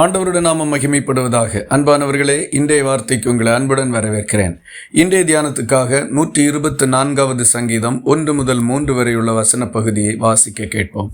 ஆண்டவருடைய நாமம் மகிமைப்படுவதாக. அன்பானவர்களே இன்றைய வார்த்தைக்கு உங்களை அன்புடன் வரவேற்கிறேன். இன்றைய தியானத்துக்காக நூற்றி இருபத்தி நான்காவது சங்கீதம் ஒன்று முதல் மூன்று வரையுள்ள வசன பகுதியை வாசிக்க கேட்போம்.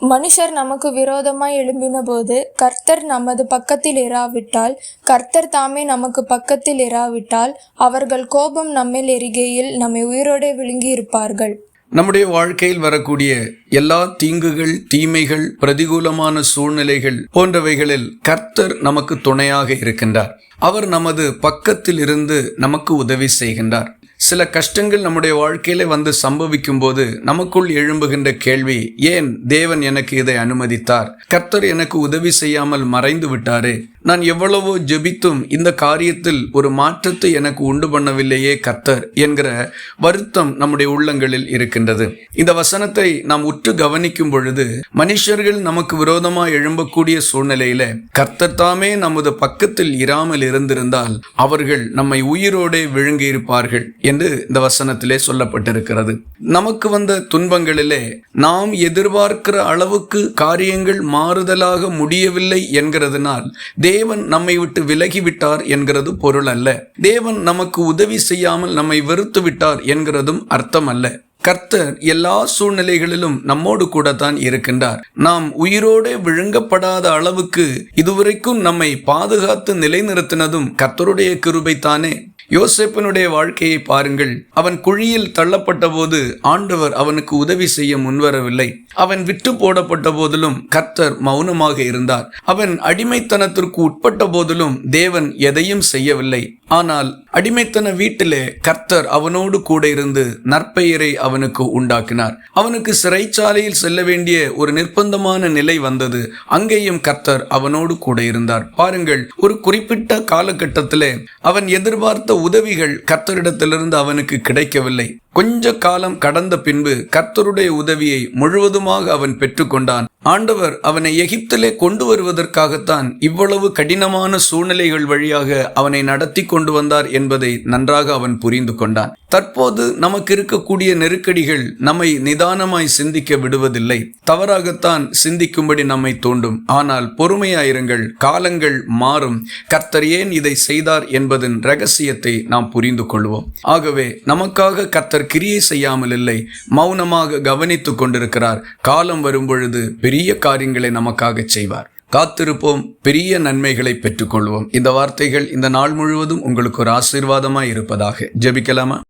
மனுஷர் நமக்கு விரோதமாய் எழும்பினபோது கர்த்தர் நமது பக்கத்தில் இராவிட்டால் கர்த்தர் தாமே நமக்கு பக்கத்தில் இராவிட்டால் அவர்கள் கோபம் நம்மில் எரிகையில் நம்மை உயிரோடே விழுங்கி இருப்பார்கள் நம்முடைய வாழ்க்கையில் வரக்கூடிய எல்லா தீங்குகள் தீமைகள் பிரதிகூலமான சூழ்நிலைகள் போன்றவைகளில் கர்த்தர் நமக்கு துணையாக இருக்கின்றார். அவர் நமது பக்கத்தில் இருந்து நமக்கு உதவி செய்கின்றார். சில கஷ்டங்கள் நம்முடைய வாழ்க்கையில வந்து சம்பவிக்கும் போது நமக்குள் எழும்புகின்ற கேள்வி ஏன் தேவன் எனக்கு இதை அனுமதித்தார்? கர்த்தர் எனக்கு உதவி செய்யாமல் மறைந்து விட்டாரே? நான் எவ்வளவோ ஜெபித்தும் இந்த காரியத்தில் ஒரு மாற்றத்தை எனக்கு உண்டு பண்ணவில்லையே கர்த்தர் என்கிற வருத்தம் நம்முடைய உள்ளங்களில் இருக்கின்றது. இந்த வசனத்தை நாம் உற்று கவனிக்கும் பொழுது மனுஷர்கள் நமக்கு விரோதமாக எழும்பக்கூடிய சூழ்நிலையில கர்த்தர் தாமே நமது பக்கத்தில் இராமல் இருந்திருந்தால் அவர்கள் நம்மை உயிரோடே விழுங்கி இருப்பார்கள் என்று இந்த வசனத்திலே சொல்லப்பட்டிருக்கிறது. நமக்கு வந்த துன்பங்களிலே நாம் எதிர்பார்க்கிற அளவுக்கு காரியங்கள் மாறுதலாக முடியவில்லை என்கிறதுனால் தேவன் நம்மை விட்டு விலகிவிட்டார் என்கிறது பொருள் அல்ல தேவன் நமக்கு உதவி செய்யாமல் நம்மை வெறுத்து விட்டார் என்கிறதும் அர்த்தம் அல்ல கர்த்தர் எல்லா சூழ்நிலைகளிலும் நம்மோடு கூட தான் இருக்கின்றார். நாம் உயிரோடு விழுங்கப்படாத அளவுக்கு இதுவரைக்கும் நம்மை பாதுகாத்து நிலைநிறுத்தினதும் கர்த்தருடைய கிருபை தானே யோசேப்பனுடைய வாழ்க்கையை பாருங்கள். அவன் குழியில் தள்ளப்பட்ட போது ஆண்டவர் அவனுக்கு உதவி செய்ய முன்வரவில்லை. அவன் விட்டு போடப்பட்ட போதிலும் கர்த்தர் மௌனமாக இருந்தார். அவன் அடிமைத்தனத்திற்கு உட்பட்ட போதிலும் தேவன் எதையும் செய்யவில்லை. ஆனால் அடிமைத்தன வீட்டிலே கர்த்தர் அவனோடு கூட இருந்து நற்பெயரை அவனுக்கு உண்டாக்கினார். அவனுக்கு சிறைச்சாலையில் செல்ல வேண்டிய ஒரு நிர்பந்தமான நிலை வந்தது. அங்கேயும் கர்த்தர் அவனோடு கூட இருந்தார். பாருங்கள் ஒரு குறிப்பிட்ட காலகட்டத்திலே அவன் எதிர்பார்த்த உதவிகள் கர்த்தரிடத்திலிருந்து அவனுக்கு கிடைக்கவில்லை. கொஞ்ச காலம் கடந்த பின்பு கர்த்தருடைய உதவியை முழுவதுமாக அவன் பெற்றுக்கொண்டான். ஆண்டவர் அவனை எகிப்திலே கொண்டு வருவதற்காகத்தான் இவ்வளவு கடினமான சூழ்நிலைகள் வழியாக அவனை நடத்தி கொண்டு வந்தார் என்பதை நன்றாக அவன் புரிந்து கொண்டான். தற்போது நமக்கு இருக்கக்கூடிய நெருக்கடிகள் நம்மை நிதானமாய் சிந்திக்க விடுவதில்லை. தவறாகத்தான் சிந்திக்கும்படி நம்மை தூண்டும். ஆனால் பொறுமையாயிருங்கள் காலங்கள் மாறும். கர்த்தர் ஏன் இதை செய்தார் என்பதன் ரகசியத்தை நாம் புரிந்து கொள்வோம். ஆகவே நமக்காக கர்த்தர் கிரியை செய்யாமல் இல்லை மௌனமாக கவனித்துக் கொண்டிருக்கிறார். காலம் வரும்பொழுது பெரிய காரியங்களை நமக்காக செய்வார். காத்திருப்போம் பெரிய நன்மைகளை பெற்றுக்கொள்வோம். இந்த வார்த்தைகள் இந்த நாள் முழுவதும் உங்களுக்கு ஒரு ஆசீர்வாதமாய் இருப்பதாக ஜெபிக்கலாமா?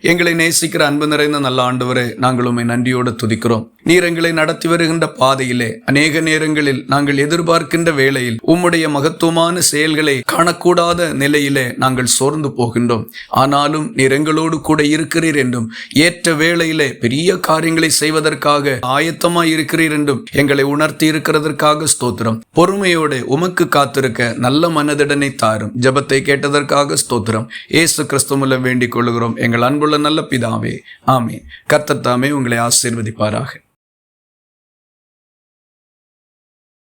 எங்களை நேசிக்கிற அன்பு நிறைந்த நல்ல ஆண்டவரே நாங்கள் உண்மை நன்றியோடு துதிக்கிறோம். நீர் எங்களை நடத்தி வருகின்ற பாதையிலே அநேக நேரங்களில் நாங்கள் எதிர்பார்க்கின்ற வேளையில் உம்முடைய மகத்துவமான செயல்களை காணக்கூடாத நிலையிலே நாங்கள் சோர்ந்து போகின்றோம். ஆனாலும் நீர் எங்களோடு கூட இருக்கிறீர் என்றும் ஏற்ற வேளையிலே பெரிய காரியங்களை செய்வதற்காக ஆயத்தமாய் இருக்கிறீர் என்றும் எங்களை உணர்த்தி இருக்கிறதற்காக ஸ்தோத்திரம். பொறுமையோடு உமக்கு காத்திருக்க நல்ல மனதிடனை தாரும். ஜபத்தை கேட்டதற்காக ஸ்தோத்திரம். ஏசு கிறிஸ்து வேண்டிக் கொள்கிறோம். எங்கள் அன்புள்ள நல்ல பிதாவே ஆமே கர்த்தத்தாமே உங்களை ஆசீர்வதிப்பாராக.